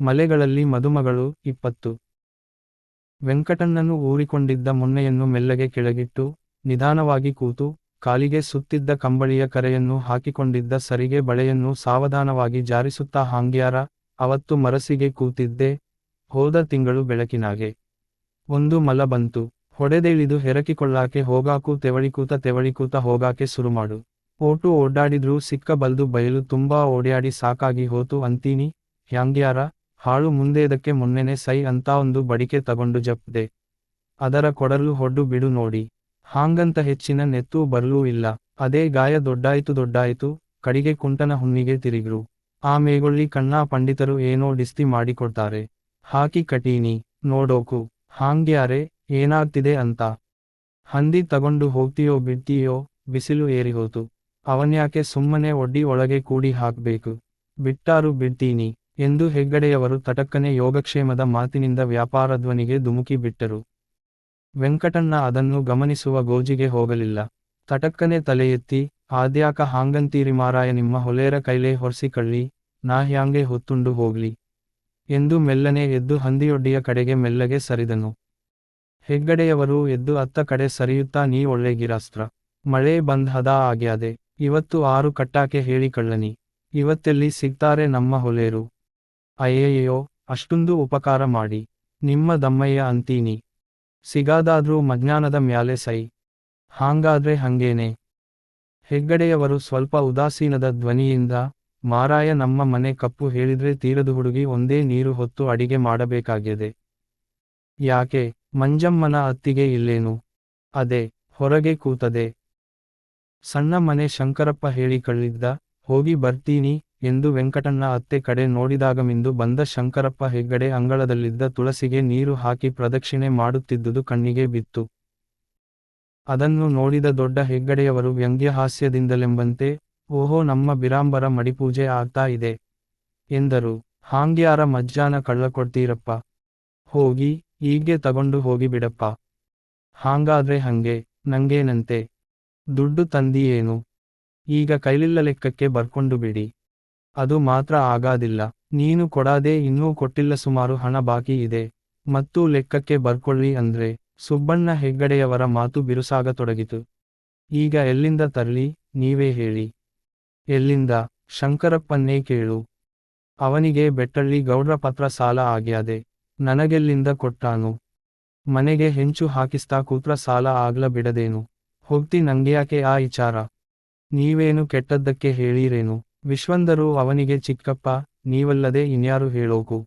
ಮಲೆಗಳಲ್ಲಿ ಮದುಮಗಳು ಇಪ್ಪತ್ತು. ವೆಂಕಟಣ್ಣನು ಊರಿಕೊಂಡಿದ್ದ ಮೊನ್ನೆಯನ್ನು ಮೆಲ್ಲಗೆ ಕೆಳಗಿಟ್ಟು, ನಿಧಾನವಾಗಿ ಕೂತು, ಕಾಲಿಗೆ ಸುತ್ತಿದ್ದ ಕಂಬಳಿಯ ಕರೆಯನ್ನು ಹಾಕಿಕೊಂಡಿದ್ದ ಸರಿಗೆ ಬಳೆಯನ್ನು ಸಾವಧಾನವಾಗಿ ಜಾರಿಸುತ್ತಾ ಹಾಂಗ್ಯಾರ, ಅವತ್ತು ಮರಸಿಗೆ ಕೂತಿದ್ದೆ, ಹೋದ ತಿಂಗಳು ಬೆಳಕಿನಾಗೆ. ಒಂದು ಮಲ ಬಂತು, ಹೊಡೆದೇಳಿದು ಹೆರಕಿಕೊಳ್ಳಾಕೆ ಹೋಗಾಕು ತೆವಳಿಕೂತ ತೆವಳಿಕೂತ ಹೋಗಾಕೆ ಸುರುಮಾಡು. ಓಟು ಓಡಾಡಿದ್ರೂ ಸಿಕ್ಕ ಬಲ್ದು ಬಯಲು ತುಂಬಾ ಓಡ್ಯಾಡಿ ಸಾಕಾಗಿ ಹೋತು ಅಂತೀನಿ, ಹ್ಯಾಂಗ್ಯಾರ ಹಾಳು ಮುಂದೇದಕ್ಕೆ ಮೊನ್ನೆನೆ ಸೈ ಅಂತ ಒಂದು ಬಡಿಕೆ ತಗೊಂಡು ಜಪ್ದೆ ಅದರ ಕೊಡಲು ಹೊಡ್ಡು ಬಿಡು ನೋಡಿ. ಹಾಂಗಂತ ಹೆಚ್ಚಿನ ನೆತ್ತೂ ಬರ್ಲೂ ಇಲ್ಲ. ಅದೇ ಗಾಯ ದೊಡ್ಡಾಯ್ತು ದೊಡ್ಡಾಯ್ತು, ಕಡಿಗೆ ಕುಂಟನ ಹುಣ್ಣಿಗೆ ತಿರುಗ್ರು. ಆ ಮೇಗೊಳ್ಳಿ ಕಣ್ಣಾ ಪಂಡಿತರು ಏನೋ ಡಿಸ್ತಿ ಮಾಡಿಕೊಡ್ತಾರೆ. ಹಾಕಿ ಕಟೀನಿ, ನೋಡೋಕು, ಹಾಂಗ್ಯಾರೆ, ಏನಾಗ್ತಿದೆ ಅಂತ. ಹಂದಿ ತಗೊಂಡು ಹೋಗ್ತೀಯೋ ಬಿಡ್ತೀಯೋ, ಬಿಸಿಲು ಏರಿಹೋತು. ಅವನ್ಯಾಕೆ ಸುಮ್ಮನೆ ಒಡ್ಡಿ ಒಳಗೆ ಕೂಡಿ ಹಾಕ್ಬೇಕು. ಬಿಟ್ಟಾರು ಬಿಡ್ತೀನಿ. ಎಂದು ಹೆಗ್ಗಡೆಯವರು ತಟಕ್ಕನೆ ಯೋಗಕ್ಷೇಮದ ಮಾತಿನಿಂದ ವ್ಯಾಪಾರ ಧ್ವನಿಗೆ ಧುಮುಕಿ ಬಿಟ್ಟರು. ವೆಂಕಟಣ್ಣ ಅದನ್ನು ಗಮನಿಸುವ ಗೋಜಿಗೆ ಹೋಗಲಿಲ್ಲ. ತಟಕ್ಕನೆ ತಲೆ ಎತ್ತಿ, ಆದ್ಯಾಕ ಹಾಂಗಂತೀರಿ ಮಾರಾಯ ನಿಮ್ಮ ಹೊಲೇರ ಕೈಲೇ ಹೊರ್ಸಿ ಕಳ್ಳಿ, ನಾ ಹ್ಯಾಂಗೆ ಹೊತ್ತುಂಡು ಹೋಗ್ಲಿ ಎಂದು ಮೆಲ್ಲನೆ ಎದ್ದು ಹಂದಿಯೊಡ್ಡಿಯ ಕಡೆಗೆ ಮೆಲ್ಲಗೆ ಸರಿದನು. ಹೆಗ್ಗಡೆಯವರು ಎದ್ದು ಅತ್ತ ಕಡೆ ಸರಿಯುತ್ತಾ, ನೀ ಒಳ್ಳೆ ಗಿರಾಸ್ತ್ರ, ಮಳೆ ಬಂದ್ ಹದ ಆಗ್ಯಾದೆ, ಇವತ್ತು ಆರು ಕಟ್ಟಾಕೆ ಹೇಳಿಕಳ್ಳನಿ ಇವತ್ತೆಲ್ಲಿ ಸಿಗ್ತಾರೆ ನಮ್ಮ ಹೊಲೇರು ಅಯ್ಯಯ್ಯೋ, ಅಷ್ಟೊಂದು ಉಪಕಾರ ಮಾಡಿ. ನಿಮ್ಮ ದಮ್ಮಯ್ಯ ಅಂತೀನಿ. ಸಿಗಾದಾದ್ರೂ ಮಜ್ಞಾನದ ಮ್ಯಾಲೆ ಸೈ. ಹಾಂಗಾದ್ರೆ ಹಂಗೇನೆ. ಹೆಗ್ಗಡೆಯವರು ಸ್ವಲ್ಪ ಉದಾಸೀನದ ಧ್ವನಿಯಿಂದ, ಮಾರಾಯ ನಮ್ಮ ಮನೆ ಕಪ್ಪು ಹೇಳಿದ್ರೆ ತೀರದು ಹುಡುಗಿ ಒಂದೇ ನೀರು ಹೊತ್ತು ಅಡಿಗೆ ಮಾಡಬೇಕಾಗಿದೆ ಯಾಕೆ, ಮಂಜಮ್ಮನ ಅತ್ತಿಗೆ ಇಲ್ಲೇನು? ಅದೇ, ಹೊರಗೆ ಕೂತದೆ. ಸಣ್ಣ ಮನೆ ಶಂಕರಪ್ಪ ಹೇಳಿ ಕಳ್ಳಿದ್ದ, ಹೋಗಿ ಬರ್ತೀನಿ ಎಂದು ವೆಂಕಟಣ್ಣ ಅತ್ತೆ ಕಡೆ ನೋಡಿದಾಗ ಮಿಂದು ಬಂದ ಶಂಕರಪ್ಪ ಹೆಗ್ಗಡೆ ಅಂಗಳದಲ್ಲಿದ್ದ ತುಳಸಿಗೆ ನೀರು ಹಾಕಿ ಪ್ರದಕ್ಷಿಣೆ ಮಾಡುತ್ತಿದ್ದುದು ಕಣ್ಣಿಗೆ ಬಿತ್ತು. ಅದನ್ನು ನೋಡಿದ ದೊಡ್ಡ ಹೆಗ್ಗಡೆಯವರು ವ್ಯಂಗ್ಯಹಾಸ್ಯದಿಂದಲೆಂಬಂತೆ, ಓಹೋ, ನಮ್ಮ ಬಿರಾಂಬರ ಮಡಿಪೂಜೆ ಆಗ್ತಾ ಇದೆ ಎಂದರು. ಹಾಂಗ್ಯಾರ ಮಜ್ಜಾನ ಕಳ್ಳ ಕೊಡ್ತೀರಪ್ಪ ಹೋಗಿ ಈಗ್ಗೆ ತಗೊಂಡು ಹೋಗಿ ಬಿಡಪ್ಪ. ಹಾಂಗಾದ್ರೆ ಹಂಗೆ, ನಂಗೇನಂತೆ. ದುಡ್ಡು ತಂದಿಯೇನು? ಈಗ ಕೈಲಿಲ್ಲ ಲೆಕ್ಕಕ್ಕೆ ಬರ್ಕೊಂಡು ಬಿಡಿ. ಅದು ಮಾತ್ರ ಆಗಾದಿಲ್ಲ. ನೀನು ಕೊಡಾದೆ ಇನ್ನೂ ಕೊಟ್ಟಿಲ್ಲ. ಸುಮಾರು ಹಣ ಬಾಕಿ ಇದೆ. ಮತ್ತು ಲೆಕ್ಕಕ್ಕೆ ಬರ್ಕೊಳ್ಳಿ ಅಂದ್ರೆ ಸುಬ್ಬಣ್ಣ ಹೆಗ್ಗಡೆಯವರ ಮಾತು ಬಿರುಸಾಗತೊಡಗಿತು. ಈಗ ಎಲ್ಲಿಂದ ತರ್ಲಿ? ನೀವೇ ಹೇಳಿ. ಎಲ್ಲಿಂದ? ಶಂಕರಪ್ಪನ್ನೇ ಕೇಳು. ಅವನಿಗೆ ಬೆಟ್ಟಳ್ಳಿ ಗೌಡ್ರ ಪತ್ರ ಸಾಲ ಆಗ್ಯಾದೆ. ನನಗೆಲ್ಲಿಂದ ಕೊಟ್ಟಾನು? ಮನೆಗೆ ಹೆಂಚು ಹಾಕಿಸ್ತಾ ಕೂತ್ರ ಸಾಲ ಆಗ್ಲ ಬಿಡದೇನು? ಹೋಗ್ತಿ ನಂಗ್ಯಾಕೆ ಆ ವಿಚಾರ? ನೀವೇನು ಕೆಟ್ಟದ್ದಕ್ಕೆ ಹೇಳಿರೇನು? ವಿಶ್ವಂದರು ಅವನಿಗೆ, ಚಿಕ್ಕಪ್ಪ, ನೀವಲ್ಲದೆ ಇನ್ಯಾರು ಹೇಳೋಕು?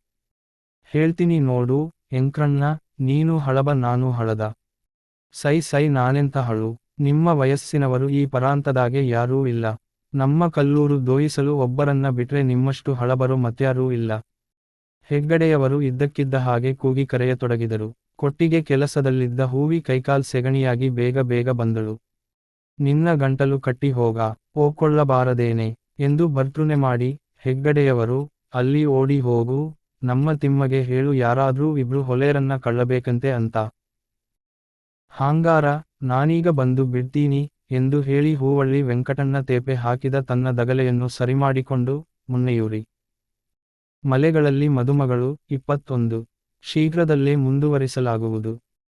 ಹೇಳ್ತೀನಿ ನೋಡು ಎಂಕ್ರಣ್ಣ ನೀನು ಹಳಬ, ನಾನು ಹಳದ. ಸೈ ಸೈ, ನಾನೆಂತ ಹಳು? ನಿಮ್ಮ ವಯಸ್ಸಿನವರು ಈ ಪರಾಂತದಾಗೆ ಯಾರೂ ಇಲ್ಲ. ನಮ್ಮ ಕಲ್ಲೂರು ದೋಯಿಸಲು ಒಬ್ಬರನ್ನ ಬಿಟ್ರೆ ನಿಮ್ಮಷ್ಟು ಹಳಬರು ಮತ್ಯಾರೂ ಇಲ್ಲ. ಹೆಗ್ಗಡೆಯವರು ಇದ್ದಕ್ಕಿದ್ದ ಹಾಗೆ ಕೂಗಿ ಕರೆಯತೊಡಗಿದರು. ಕೊಟ್ಟಿಗೆ ಕೆಲಸದಲ್ಲಿದ್ದ ಹೂವಿ ಕೈಕಾಲ್ ಸೆಗಣಿಯಾಗಿ ಬೇಗ ಬೇಗ ಬಂದಳು. ನಿನ್ನ ಗಂಟಲು ಕಟ್ಟಿ ಹೋಗ, ಓಕೊಳ್ಳಬಾರದೇನೆ. ಎಂದು ಭರ್ತೃನೆ ಮಾಡಿ, ಹೆಗ್ಗಡೆಯವರು, ಅಲ್ಲಿ ಓಡಿ ಹೋಗು, ನಮ್ಮ ತಿಮ್ಮಗೆ ಹೇಳು ಯಾರಾದ್ರೂ ಇಬ್ರು ಹೊಲೇರನ್ನ ಕಳ್ಳಬೇಕಂತೆ ಅಂತ. ಹಾಂಗಾರ, ನಾನೀಗ ಬಂದು ಬಿಡ್ತೀನಿ ಎಂದು ಹೇಳಿ ಹೂವಳ್ಳಿ ವೆಂಕಟಣ್ಣ ತೇಪೆ ಹಾಕಿದ ತನ್ನ ದಗಲೆಯನ್ನು ಸರಿಮಾಡಿಕೊಂಡು, ಮುನ್ನೆಯೂರಿ. ಮಲೆಗಳಲ್ಲಿ ಮದುಮಗಳು ಇಪ್ಪತ್ತೊಂದು. ಶೀಘ್ರದಲ್ಲೇ ಮುಂದುವರಿಸಲಾಗುವುದು.